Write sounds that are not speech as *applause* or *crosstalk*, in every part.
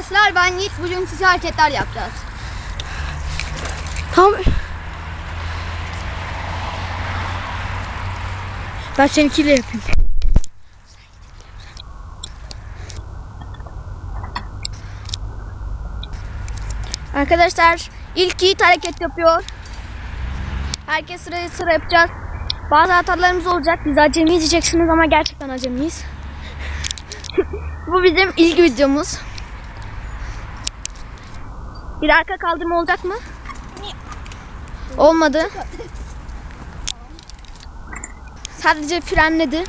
arkadaşlar. Ben Yiğit. Bugün size hareketler yapacağız. Tamam. Ben seninkiyle yapayım. Arkadaşlar ilk Yiğit hareket yapıyor. Herkes sıraya sıra yapacağız. Bazı hatalarımız olacak. Biz acemi diyeceksiniz ama gerçekten acemiyiz. *laughs* Bu bizim ilk videomuz. Bir arka kaldırma olacak mı? Olmadı. Sadece frenledi.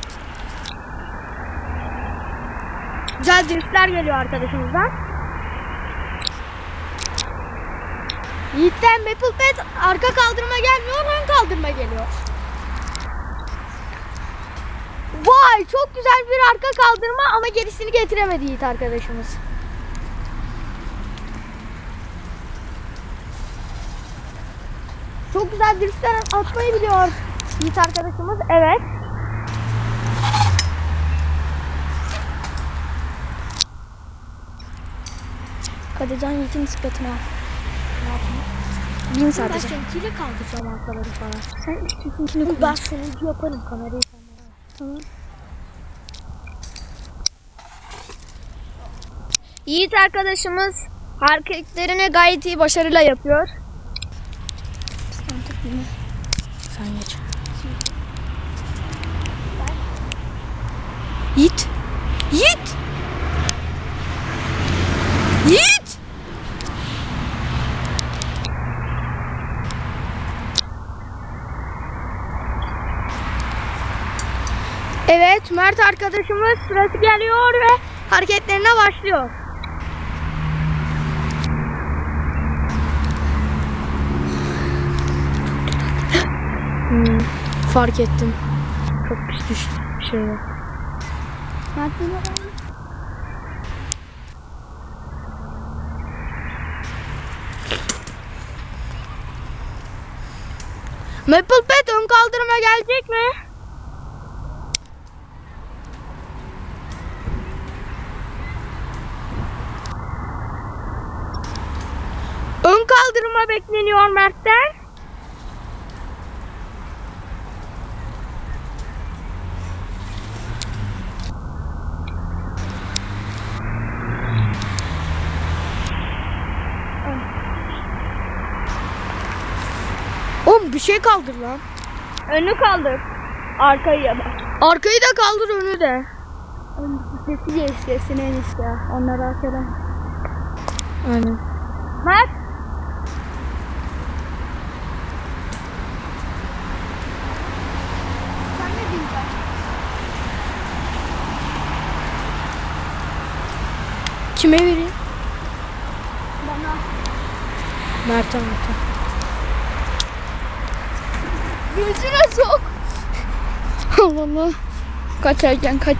Güzel driftler geliyor arkadaşımızdan. Yiğit'ten Maple Pet arka kaldırma gelmiyor, ön kaldırma geliyor. Vay çok güzel bir arka kaldırma ama gerisini getiremedi Yiğit arkadaşımız. Çok güzel driftler atmayı biliyor Yiğit arkadaşımız. Evet. Kadircan Yiğit'in bisikletini al. Bin sadece. seninkiyle kaldıracağım arkaları falan. Sen Ben kullan. sonuncu yaparım kamerayı Tamam. Yiğit arkadaşımız hareketlerini gayet iyi başarıyla yapıyor. Sen geç. Yiğit. Yiğit. Yiğit. Evet Mert arkadaşımız sırası geliyor ve hareketlerine başlıyor. Hmm, fark ettim. Çok pis düştü. Bir şey yok. Maple Pet ön kaldırıma gelecek mi? Kaldırıma bekleniyor Mert'ten. Oğlum bir şey kaldır lan. Önü kaldır. Arkayı da. Arkayı da kaldır önü de. Sesi istesin en iyisi ya. Onları arkadan. Aynen. Mert. Kime vereyim? Bana. Mert'e Mert'e. Gözüne sok. *laughs* Allah Allah. Kaç erken kaç.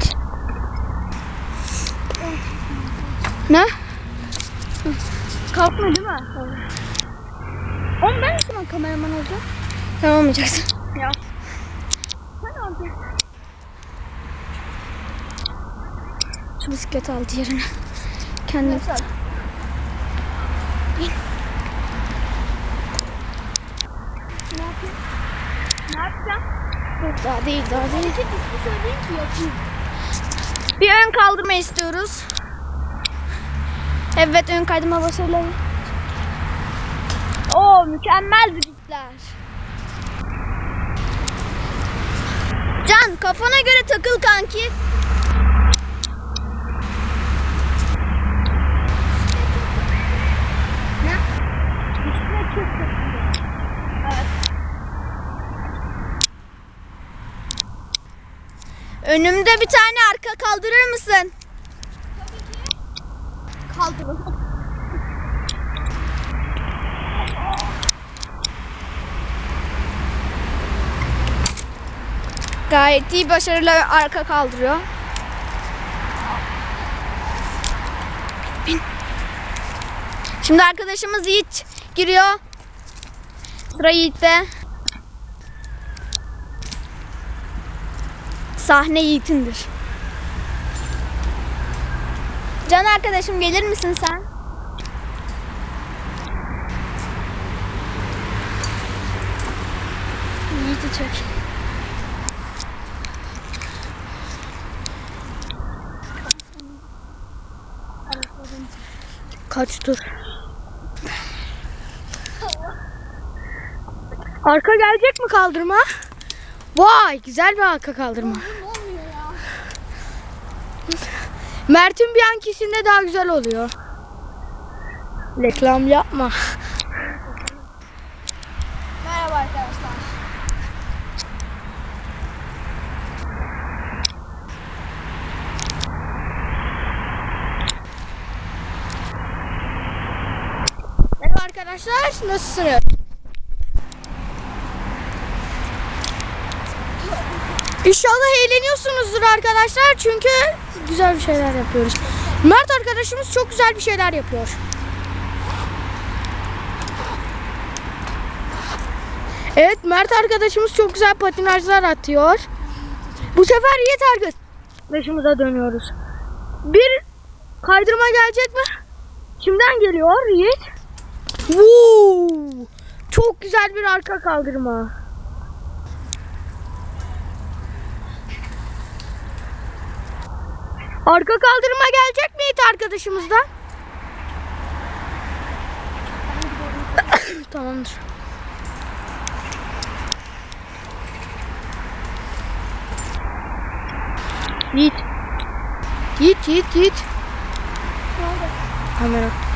Ne? Kalkma değil mi? Oğlum ben zaman kameraman olacağım? Sen olmayacaksın. Ya. Sen olacaksın. Şu bisikleti al diğerine. Kendine. Nasıl? Ne yapayım? Ne yapacağım? Dur, Daha değil daha değil. Bir ön kaldırma istiyoruz. Evet ön kaydırma başarılı. Oo mükemmel driftler. Can kafana göre takıl kanki. Ne? Bisiklet çok kötü. Evet. Önümde bir tane arka kaldırır mısın? Kaldıralım. Gayet iyi başarılı arka kaldırıyor. Şimdi arkadaşımız Yiğit giriyor. Sıra Yiğit'te. Sahne Yiğit'indir. Can arkadaşım gelir misin sen? Yiğit'i çek. Kaç tur? Arka gelecek mi kaldırma? Vay güzel bir arka kaldırma. Mert'in bir ankisinde daha güzel oluyor. Reklam yapma. Merhaba arkadaşlar. Merhaba arkadaşlar nasılsınız? İnşallah eğleniyorsunuzdur arkadaşlar çünkü güzel bir şeyler yapıyoruz. Mert arkadaşımız çok güzel bir şeyler yapıyor. Evet Mert arkadaşımız çok güzel patinajlar atıyor. Bu sefer Yiğit arkadaşımıza dönüyoruz. Bir kaydırma gelecek mi? Kimden geliyor Yiğit? Woo! Çok güzel bir arka kaldırma. Arka kaldırma gelecek mi Yiğit arkadaşımızdan? *coughs* Tamamdır. Yiğit. Yiğit, Yiğit, Yiğit. Kamera.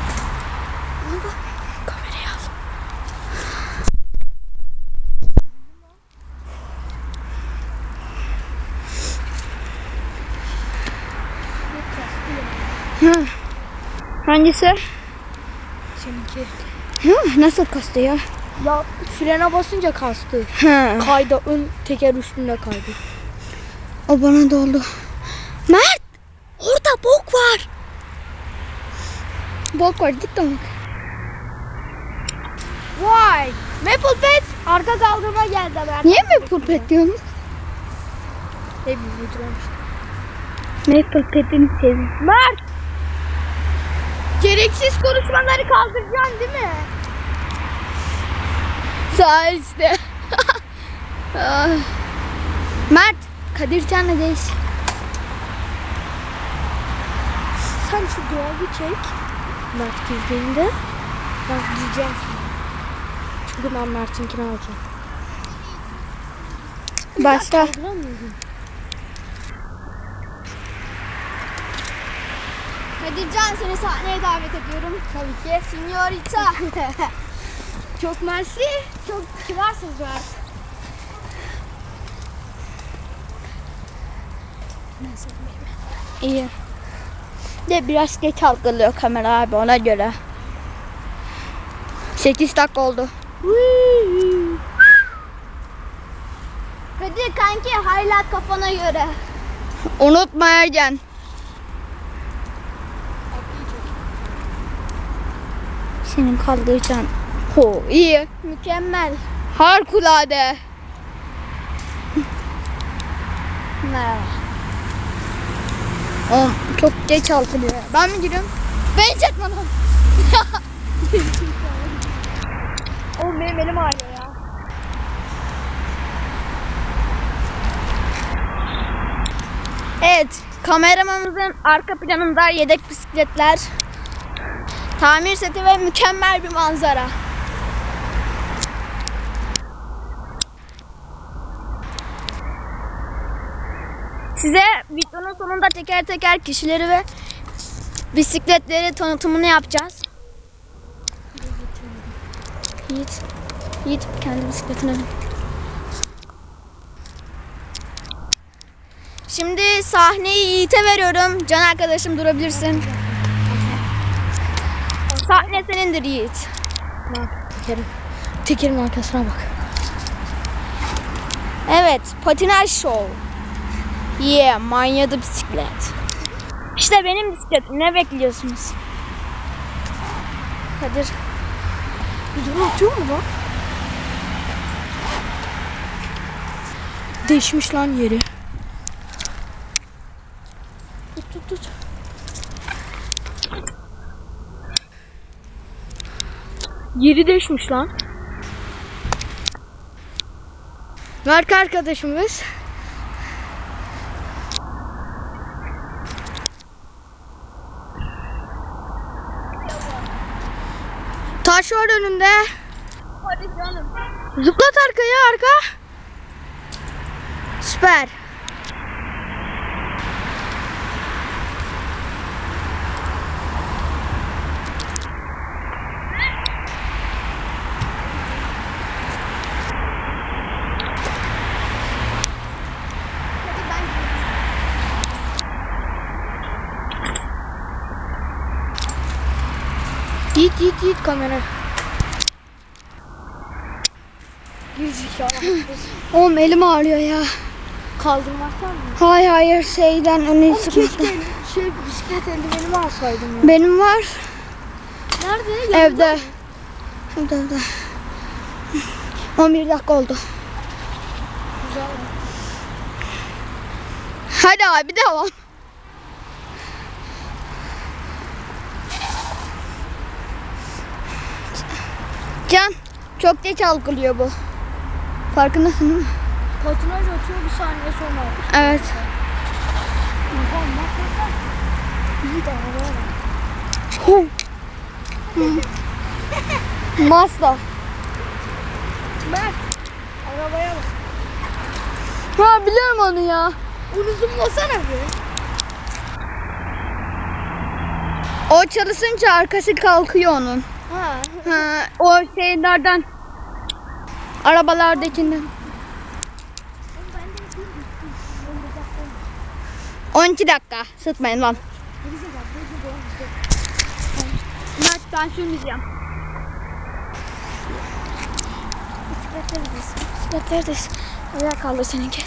Hangisi? Seninki. Hı, nasıl kastı ya? Ya frene basınca kastı. He. Kayda ön teker üstünde kaydı. O bana da oldu. Mert! Orada bok var. Bok var git bak. Vay! Maple Pet arka kaldırma geldi Mert. Niye Maple Pet diyorsun? Ne bileyim uyduramamıştım. Maple Pet'ini seviyorum. Mert! Gereksiz konuşmaları kaldıracaksın değil mi? Sağ işte. *laughs* Ah. Mert, Kadir Can'la değiş. Sen şu duvarı çek. Mert girdiğinde ben diyeceğim ki. Çünkü ben Mert'inkini alacağım. Başla. Kadircan seni sahneye davet ediyorum. Tabii ki. Signorita. *laughs* Çok mersi. Çok kibarsınız Mert. İyi. De biraz geç algılıyor kamera abi ona göre. 8 dakika oldu. Kadir kanki hala kafana göre. Unutmayacaksın. Senin kaldıracağın. Ho iyi. Mükemmel. Harikulade. *laughs* Merhaba. Oğlum çok geç algılıyor. Ben mi giriyorum? Ben çekmem. *laughs* Oğlum benim elim ağrıyor ya. Evet, kameramanımızın arka planında yedek bisikletler, tamir seti ve mükemmel bir manzara. Size videonun sonunda teker teker kişileri ve bisikletleri tanıtımını yapacağız. Yiğit, Yiğit kendi bisikletine. Şimdi sahneyi Yiğit'e veriyorum. Can arkadaşım durabilirsin. Sahne senindir Yiğit. Bak tekerin. Tekerin arkasına bak. Evet, patinaj show. Yeah, manyadı bisiklet. İşte benim bisikletim. Ne bekliyorsunuz? Kadir. Güzel atıyor mu lan? Değişmiş lan yeri. Yeri değişmiş lan. Mark arkadaşımız. Taş var önünde. Hadi canım. Zıplat arkaya arka. Süper. Git git git kamera. Oğlum elim ağrıyor ya. Kaldırmaktan mı? Hayır hayır şeyden önü sıkmaktan. şey bisiklet eldivenimi alsaydım ya. Benim var. Nerede? Evde. Evde evde. 11 dakika oldu. Güzel. Hadi abi devam. Can çok geç algılıyor bu. Farkındasın değil mi? Patinaj atıyor bir saniye sonra. Evet. Mazda. Bak. Arabaya bak. Ha biliyorum onu ya. Bunu zoomlasana bir. O çalışınca arkası kalkıyor onun. Ha. Ha, o şeylerden. Arabalardakinden. 12 dakika. Sıtmayın lan. Mert ben sürmeyeceğim. Bisikletlerdeyiz. Bisikletlerdeyiz. Ayağa kaldır seninki.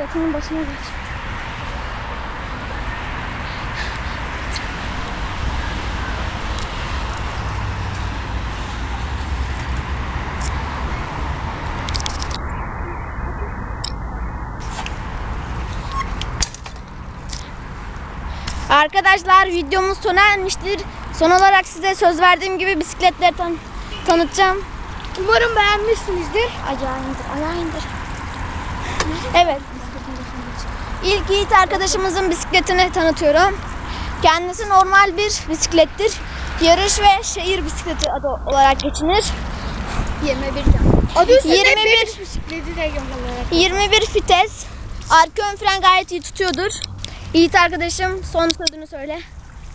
Bisikletinin başına geç. Arkadaşlar videomuz sona ermiştir. Son olarak size söz verdiğim gibi bisikletleri tan- tanıtacağım. Umarım beğenmişsinizdir. Ayağı indir, ayağı indir. Evet. İlk Yiğit arkadaşımızın bisikletini tanıtıyorum. Kendisi normal bir bisiklettir. Yarış ve şehir bisikleti adı olarak geçinir. 21 can. Adı üstünde 21 bir bisikleti de olarak. 21 fites. Arka ön fren gayet iyi tutuyordur. Yiğit arkadaşım son sözünü söyle.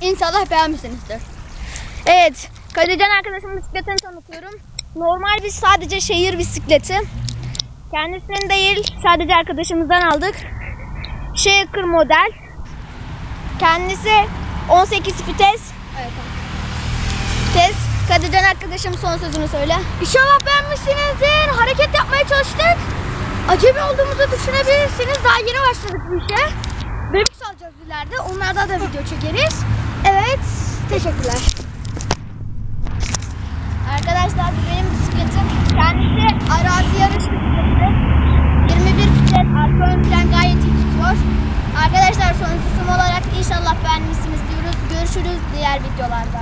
İnşallah beğenmişsinizdir. Evet, Kadircan arkadaşımın bisikletini tanıtıyorum. Normal bir sadece şehir bisikleti. Kendisinin değil, sadece arkadaşımızdan aldık. Shaker model. Kendisi 18 vites. Evet. Vites. Kadircan arkadaşım son sözünü söyle. İnşallah beğenmişsinizdir. Hareket yapmaya çalıştık. Acemi olduğumuzu düşünebilirsiniz. Daha yeni başladık bu işe. Bebek alacağız ileride. Onlarda da video çekeriz. Evet. Teşekkürler. Arkadaşlar benim bisikletim. Kendisi arazi yarış bisikleti. 21 vites, arka ön fren tutuyor. Arkadaşlar son sözüm olarak inşallah beğenmişsiniz diyoruz. Görüşürüz diğer videolarda.